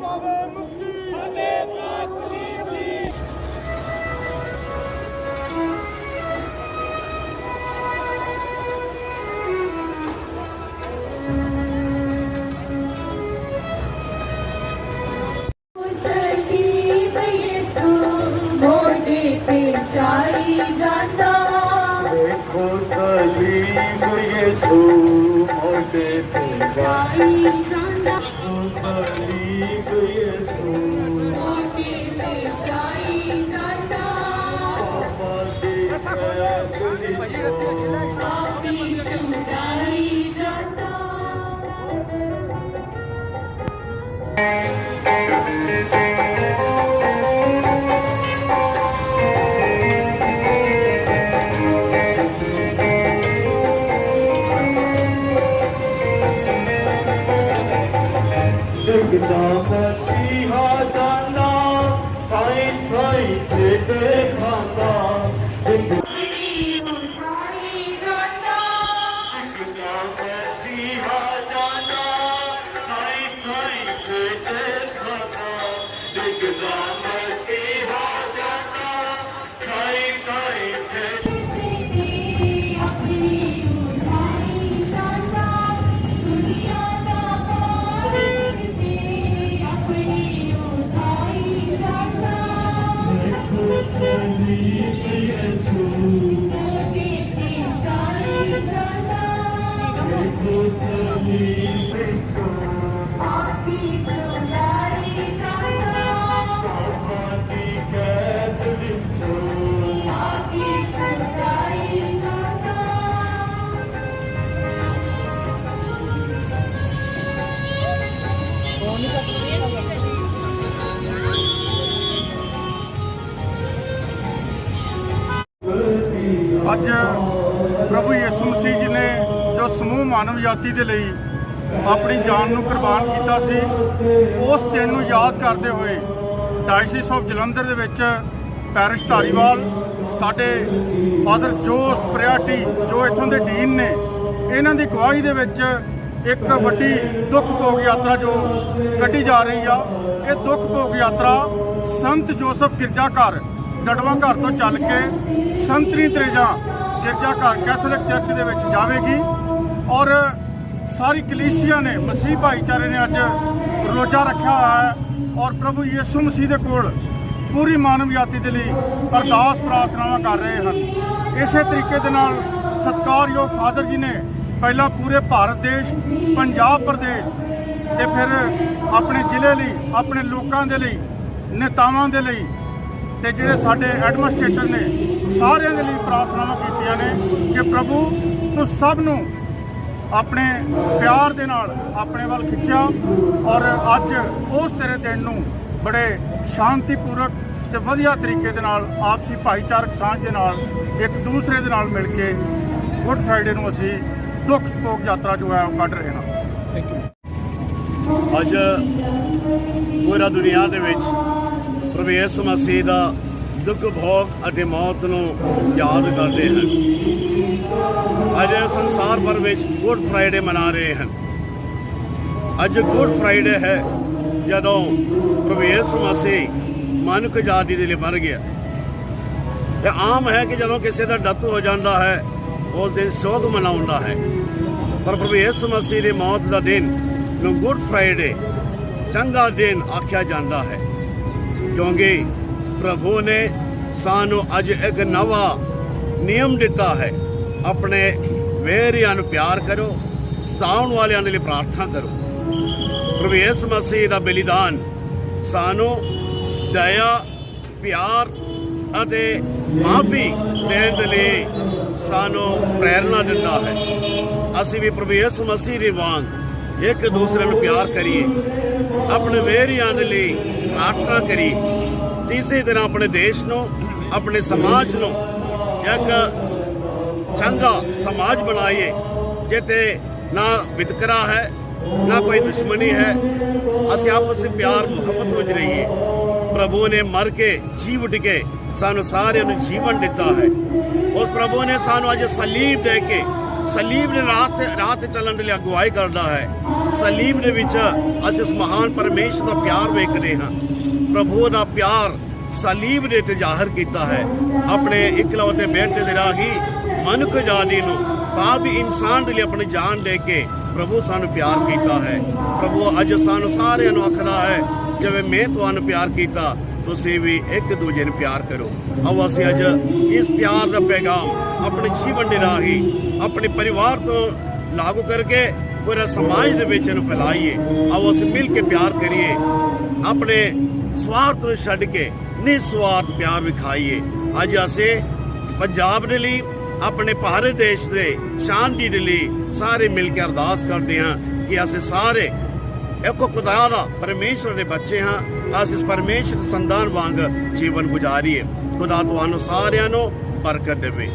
ਪਾਵੇ ਮੁਕਤੀ ਅਤੇ ਪਾਕ ਕਲੀਮ ਦੀ ਸਲੀਬ Thank you, off. ਅੱਜ ਪ੍ਰਭੂ ਯਿਸੂ ਮਸੀਹ ਜੀ ਨੇ ਜੋ ਸਮੂਹ ਮਾਨਵ ਜਾਤੀ ਦੇ ਲਈ ਆਪਣੀ ਜਾਨ ਨੂੰ ਕੁਰਬਾਨ ਕੀਤਾ ਸੀ, ਉਸ ਦਿਨ ਨੂੰ ਯਾਦ ਕਰਦੇ ਹੋਏ ਡਾਇਸਿਸ ਆਫ ਜਲੰਧਰ ਦੇ ਵਿੱਚ ਪੈਰਿਸ਼ ਧਾਰੀਵਾਲ, ਸਾਡੇ ਫਾਦਰ ਜੋਸ ਪ੍ਰਿਆਟੀ, ਜੋ ਇੱਥੋਂ ਦੇ ਡੀਨ ਨੇ, ਇਹਨਾਂ ਦੀ ਗਵਾਹੀ ਦੇ ਵਿੱਚ ਇੱਕ ਵੱਡੀ ਦੁੱਖ ਭੋਗ ਯਾਤਰਾ ਜੋ ਕੱਢੀ ਜਾ ਰਹੀ ਆ, ਇਹ ਦੁੱਖ ਭੋਗ ਯਾਤਰਾ ਸੰਤ ਜੋਸਫ ਗਿਰਜਾ ਘਰ ਡੜਵਾ ਘਰ ਤੋਂ ਚੱਲ ਕੇ ਸੰਤਰੀ ਤਰੇਜਾ ਗਿਰਜਾ ਘਰ ਕੈਥੋਲਿਕ ਚਰਚ ਦੇ ਵਿੱਚ ਜਾਵੇਗੀ। ਔਰ ਸਾਰੀ ਕਲੀਸਿਆ ਨੇ, ਮਸੀਹ ਭਾਈਚਾਰੇ ਨੇ ਅੱਜ ਰੋਜ਼ਾ ਰੱਖਿਆ ਹੋਇਆ ਹੈ ਔਰ ਪ੍ਰਭੂ ਯਿਸੂ ਮਸੀਹ ਦੇ ਕੋਲ ਪੂਰੀ ਮਾਨਵ ਜਾਤੀ ਦੇ ਲਈ ਅਰਦਾਸ, ਪ੍ਰਾਰਥਨਾਵਾਂ ਕਰ ਰਹੇ ਹਨ। ਇਸੇ ਤਰੀਕੇ ਦੇ ਨਾਲ ਸਤਿਕਾਰਯੋਗ ਫਾਦਰ ਜੀ ਨੇ ਪਹਿਲਾਂ ਪੂਰੇ ਭਾਰਤ ਦੇਸ਼, ਪੰਜਾਬ ਪ੍ਰਦੇਸ਼ ਤੇ ਫਿਰ ਆਪਣੇ ਜ਼ਿਲ੍ਹੇ ਲਈ, ਆਪਣੇ ਲੋਕਾਂ ਦੇ ਲਈ, ਨੇਤਾਵਾਂ ਦੇ ਲਈ ਤੇ ਜਿਹੜੇ ਸਾਡੇ ਐਡਮਿਨਿਸਟ੍ਰੇਟਰ ਨੇ, ਸਾਰਿਆਂ ਦੇ ਲਈ ਪ੍ਰਾਰਥਨਾਵਾਂ ਕੀਤੀਆਂ ਨੇ ਕਿ ਪ੍ਰਭੂ, ਤੂੰ ਸਭ ਨੂੰ ਆਪਣੇ ਪਿਆਰ ਦੇ ਨਾਲ ਆਪਣੇ ਵੱਲ ਖਿੱਚਿਆ ਔਰ ਅੱਜ ਉਸ ਤੇਰੇ ਦਿਨ ਨੂੰ ਬੜੇ ਸ਼ਾਂਤੀਪੂਰਕ ਤੇ ਵਧੀਆ ਤਰੀਕੇ ਦੇ ਨਾਲ ਆਪਸੀ ਭਾਈਚਾਰਕ ਸਾਂਝ ਦੇ ਨਾਲ ਇੱਕ ਦੂਸਰੇ ਦੇ ਨਾਲ ਮਿਲ ਕੇ ਗੁੱਡ ਫਰਾਈਡੇ ਨੂੰ ਅਸੀਂ ਦੁੱਖ ਭੋਗ ਯਾਤਰਾ ਜੋ ਹੈ ਉਹ ਕੱਢ ਰਹੇ ਹਾਂ। ਅੱਜ ਪੂਰਾ ਦੁਨੀਆ ਦੇ ਵਿੱਚ ਪ੍ਰਭੂ ਮਸੀਹ ਦਾ ਦੁੱਖ ਭੋਗ ਅਤੇ ਮੌਤ ਨੂੰ ਯਾਦ ਕਰਦੇ ਹਨ। ਅੱਜ ਸੰਸਾਰ ਭਰ ਵਿੱਚ ਗੁੱਡ ਫਰਾਈਡੇ ਮਨਾ ਰਹੇ ਹਨ। ਅੱਜ ਗੁੱਡ ਫਰਾਈਡੇ ਹੈ ਜਦੋਂ ਪ੍ਰਭੂ ਯਿਸੂ ਮਸੀਹ ਮਨੁੱਖ ਜਾਤੀ ਦੇ ਲਈ ਮਰ ਗਿਆ। ਤੇ ਆਮ ਹੈ ਕਿ ਜਦੋਂ ਕਿਸੇ ਦਾ ਡੱਤ ਹੋ ਜਾਂਦਾ ਹੈ, ਉਸ ਦਿਨ ਸੋਗ ਮਨਾਉਂਦਾ ਹੈ। ਪਰ ਪ੍ਰਭੂ ਯਿਸੂ ਮਸੀਹ ਦੀ ਮੌਤ ਦਾ ਦਿਨ ਨੂੰ ਗੁੱਡ ਫਰਾਈਡੇ ਚੰਗਾ ਦਿਨ ਆਖਿਆ ਜਾਂਦਾ ਹੈ। ਕਿਉਂਕਿ ਪ੍ਰਭੂ ਨੇ ਸਾਨੂੰ ਅੱਜ ਇੱਕ ਨਵਾਂ ਨਿਯਮ ਦਿੱਤਾ ਹੈ। ਆਪਣੇ ਵੇਰਿਆਂ ਨੂੰ ਪਿਆਰ ਕਰੋ, ਸਤਾਉਣ ਵਾਲਿਆਂ ਦੇ ਲਈ ਪ੍ਰਾਰਥਨਾ ਕਰੋ। ਪ੍ਰਭੂ ਯਿਸੂ ਮਸੀਹ ਦਾ ਬਲੀਦਾਨ ਸਾਨੂੰ ਦਇਆ, ਪਿਆਰ ਅਤੇ ਮਾਫੀ ਦੇਣ ਦੇ ਲਈ ਸਾਨੂੰ ਪ੍ਰੇਰਣਾ ਦਿੰਦਾ ਹੈ। ਅਸੀਂ ਵੀ ਪ੍ਰਭੂ ਯਿਸੂ ਮਸੀਹ ਦੇ ਵਾਂਗ ਇੱਕ ਦੂਸਰੇ ਨੂੰ ਪਿਆਰ ਕਰੀਏ, ਆਪਣੇ ਵੇਰੀਆਂ ਦੇ ਲਈ ਪ੍ਰਾਰਥਨਾ ਕਰੀਏ। ਤੀਸਰੇ ਦਿਨ ਆਪਣੇ ਦੇਸ਼ ਨੂੰ, ਆਪਣੇ ਸਮਾਜ ਨੂੰ ਇੱਕ ਚੰਗਾ ਸਮਾਜ ਬਣਾਈਏ, ਜਿੱਥੇ ਨਾ ਵਿਤਕਰਾ ਹੈ, ਨਾ ਕੋਈ ਦੁਸ਼ਮਣੀ ਹੈ। ਅਸੀਂ ਆਪਸ ਵਿੱਚ ਪਿਆਰ, ਮੁਹੱਬਤ ਵਿੱਚ ਰਹੀਏ। ਪ੍ਰਭੂ ਨੇ ਮਰ ਕੇ ਜੀ ਉੱਠ ਕੇ ਸਾਨੂੰ ਸਾਰਿਆਂ ਨੂੰ ਜੀਵਨ ਦਿੱਤਾ ਹੈ। ਉਸ ਪ੍ਰਭੂ ਨੇ ਸਾਨੂੰ ਅੱਜ ਸਲੀਬ ਦੇ ਕੇ ਸਲੀਬ ਨੇ ਰਾਸਤੇ ਰਾਹ ਤੇ ਚੱਲਣ ਦੇ ਲਈ ਅਗਵਾਈ ਕਰਦਾ ਹੈ। ਸਲੀਬ ਦੇ ਵਿੱਚ ਅਸੀਂ ਉਸ ਮਹਾਨ ਪਰਮੇਸ਼ਰ ਦਾ ਪਿਆਰ ਵੇਖਦੇ ਹਾਂ। ਪ੍ਰਭੂ ਦਾ ਪਿਆਰ ਸਲੀਬ ਦੇ ਤੇ ਜ਼ਾਹਰ ਕੀਤਾ ਹੈ। ਆਪਣੇ ਇਕਲੌਤੇ ਬੇਟੇ ਦੇ ਰਾਹੀਂ ਮਨੁੱਖ ਜਾਤੀ ਨੂੰ ਪਾਪ ਇਨਸਾਨ ਦੇ ਲਈ ਆਪਣੀ ਜਾਨ ਦੇ ਕੇ ਪ੍ਰਭੂ ਸਾਨੂੰ ਪਿਆਰ ਕੀਤਾ ਹੈ। ਪ੍ਰਭੂ ਅੱਜ ਸਾਨੂੰ ਸਾਰਿਆਂ ਨੂੰ ਆਖਦਾ ਹੈ, ਜਿਵੇਂ ਮੈਂ ਤੁਹਾਨੂੰ ਪਿਆਰ ਕੀਤਾ ਤੁਸੀਂ ਵੀ ਇੱਕ ਦੂਜੇ ਨੂੰ ਪਿਆਰ ਕਰੋ। ਆਓ ਅਸੀਂ ਅੱਜ ਇਸ ਪਿਆਰ ਦਾ ਪੈਗਾਮ ਆਪਣੇ ਜੀਵਨ ਦੇ ਰਾਹੀਂ ਆਪਣੇ ਪਰਿਵਾਰ ਤੋਂ ਲਾਗੂ ਕਰਕੇ ਪੂਰੇ ਸਮਾਜ ਦੇ ਵਿੱਚ ਇਹਨੂੰ ਫੈਲਾਈਏ। ਆਓ ਅਸੀਂ ਮਿਲ ਕੇ ਪਿਆਰ ਕਰੀਏ। ਆਪਣੇ ਸਵਾਰਥ ਨੂੰ ਛੱਡ ਕੇ ਨਿਸਵਾਰਥ ਪਿਆਰ ਵਿਖਾਈਏ ਅੱਜ ਅਸੀਂ ਪੰਜਾਬ ਦੇ ਲਈ, ਆਪਣੇ ਭਾਰਤ ਦੇਸ਼ ਦੇ ਸ਼ਾਂਤੀ ਦੇ ਲਈ ਸਾਰੇ ਮਿਲ ਕੇ ਅਰਦਾਸ ਕਰਦੇ ਹਾਂ ਕਿ ਅਸੀਂ ਸਾਰੇ ਇੱਕੋ ਖੁਦਾ ਦਾ ਪਰਮੇਸ਼ਰ ਦੇ ਬੱਚੇ ਹਾਂ। ਅਸੀਂ ਇਸ ਪਰਮੇਸ਼ਰ ਸੰਦਾਨ ਵਾਂਗ ਜੀਵਨ ਗੁਜ਼ਾਰੀਏ। ਖੁਦਾ ਤੁਹਾਨੂੰ ਸਾਰਿਆਂ ਨੂੰ ਬਰਕਤ ਦੇਵੇ।